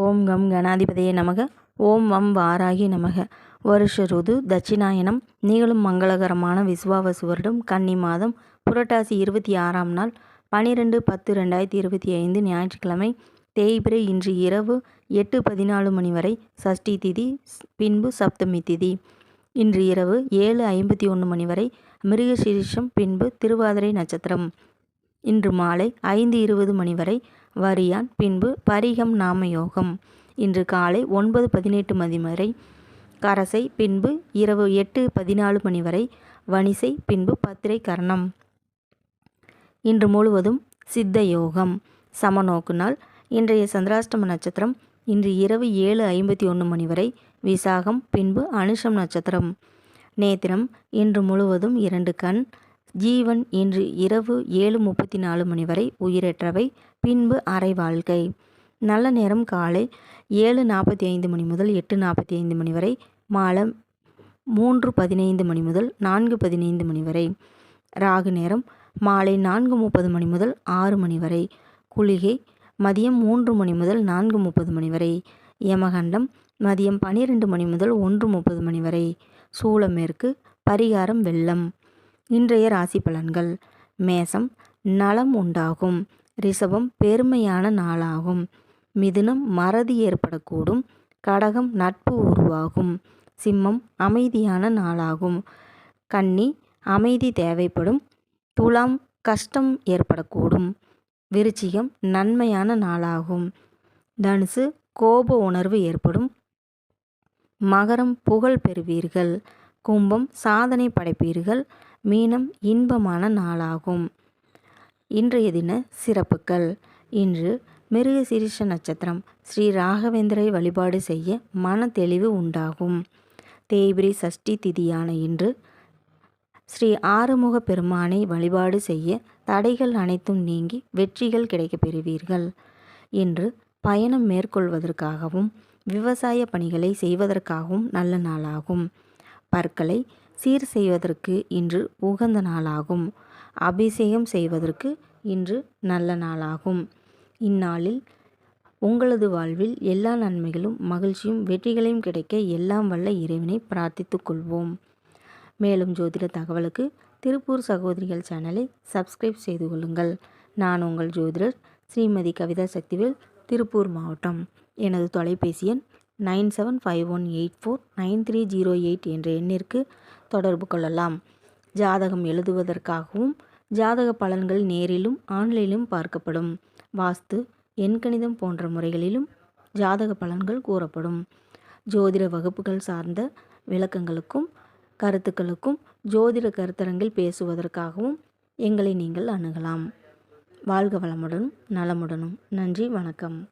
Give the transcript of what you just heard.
ஓம் come கணாதிபதியே நமக. ஓம் வம் வாராகி நமக. வருஷ ருது தட்சிணாயனம் நீங்களும் மங்களகரமான விஸ்வாவசு வருடம் கன்னி மாதம் புரட்டாசி இருபத்தி ஆறாம் நாள் பனிரெண்டு பத்து ரெண்டாயிரத்தி இருபத்தி ஐந்து ஞாயிற்றுக்கிழமை தேய்பிரை இன்று இரவு எட்டு பதினாலு மணி வரை சஷ்டி திதி பின்பு சப்தமி திதி. இன்று இரவு ஏழு ஐம்பத்தி ஒன்று மணி வரை மிருகசீரிஷம் பின்பு திருவாதிரை நட்சத்திரம். இன்று மாலை ஐந்து இருபது மணி வரை வரியான் பின்பு பரிகம் நாம யோகம் இன்று காலை ஒன்பது பதினெட்டு மணி வரை கரசை பின்பு இரவு எட்டு பதினாலு மணி வரை வணிசை பின்பு பத்திரை கரணம். இன்று முழுவதும் சித்த யோகம் சமநோக்கு நாள் இன்றைய சந்திராஷ்டம நட்சத்திரம் இன்று இரவு ஏழு ஐம்பத்தி ஒன்று மணி வரை விசாகம் பின்பு அனுஷம் நட்சத்திரம். நேத்திரம் இன்று முழுவதும் இரண்டு கண் ஜீவன் இன்று இரவு ஏழு முப்பத்தி நாலு மணி வரை உயிரற்றவை. பின்பு அரை வாழ்க்கை. நல்ல நேரம் காலை ஏழு நாற்பத்தி ஐந்து மணி முதல் எட்டு நாற்பத்தி ஐந்து மணி வரை. மாலை மூன்று பதினைந்து மணி முதல் நான்கு பதினைந்து மணி வரை. ராகு நேரம் மாலை நான்கு முப்பது மணி முதல் ஆறு மணி வரை. குளிகை மதியம் மூன்று மணி முதல் நான்கு முப்பது மணி வரை. யமகண்டம் மதியம் பனிரெண்டு மணி முதல் ஒன்று முப்பது மணி வரை. சூளமேற்கு பரிகாரம் வெள்ளம். இன்றைய ராசி பலன்கள். மேசம் நலம் உண்டாகும். ரிஷபம் பெருமையான நாளாகும். மிதுனம் மறதி ஏற்படக்கூடும். கடகம் நட்பு உருவாகும். சிம்மம் அமைதியான நாளாகும். கன்னி அமைதி தேவைப்படும். துலாம் கஷ்டம் ஏற்படக்கூடும். விருச்சிகம் நன்மையான நாளாகும். தனுசு கோப உணர்வு ஏற்படும். மகரம் புகழ் பெறுவீர்கள். கும்பம் சாதனை படைப்பீர்கள். மீனம் இன்பமான நாளாகும். இன்றைய தின சிறப்புகள். இன்று மிருக சிரிஷ நட்சத்திரம் ஸ்ரீ ராகவேந்திரை வழிபாடு செய்ய மன தெளிவு உண்டாகும். தேய்பிரி சஷ்டி திதியான இன்று ஸ்ரீ ஆறுமுக பெருமானை வழிபாடு செய்ய தடைகள் அனைத்தும் நீங்கி வெற்றிகள் கிடைக்கப் பெறுவீர்கள். இன்று பயணம் மேற்கொள்வதற்காகவும் விவசாய பணிகளை செய்வதற்காகவும் நல்ல நாளாகும். பற்களை சீர் செய்வதற்கு இன்று உகந்த நாளாகும். அபிஷேகம் செய்வதற்கு இன்று நல்ல நாளாகும். இந்நாளில் உங்களது வாழ்வில் எல்லா நன்மைகளும் மகிழ்ச்சியும் வெற்றிகளையும் கிடைக்க எல்லாம் வல்ல இறைவனை பிரார்த்தித்துக் கொள்வோம். மேலும் ஜோதிட தகவலுக்கு திருப்பூர் சகோதரிகள் சேனலை சப்ஸ்கிரைப் செய்து கொள்ளுங்கள். நான் உங்கள் ஜோதிடர் ஸ்ரீமதி கவிதா சக்திவேல் திருப்பூர் மாவட்டம். எனது தொலைபேசி எண் nine seven five one eight four nine three zero eight என்ற எண்ணிற்கு தொடர்பு கொள்ளலாம். ஜாதகம் எழுதுவதற்காகவும் ஜாதக பலன்கள் நேரிலும் ஆன்லைனிலும் பார்க்கப்படும். வாஸ்து எண்கணிதம் போன்ற முறைகளிலும் ஜாதக பலன்கள் கூறப்படும். ஜோதிட வகுப்புகள் சார்ந்த விளக்கங்களுக்கும் கருத்துக்களுக்கும் ஜோதிட கருத்தரங்கில் பேசுவதற்காகவும் எங்களை நீங்கள் அணுகலாம். வாழ்க வளமுடனும் நலமுடனும். நன்றி வணக்கம்.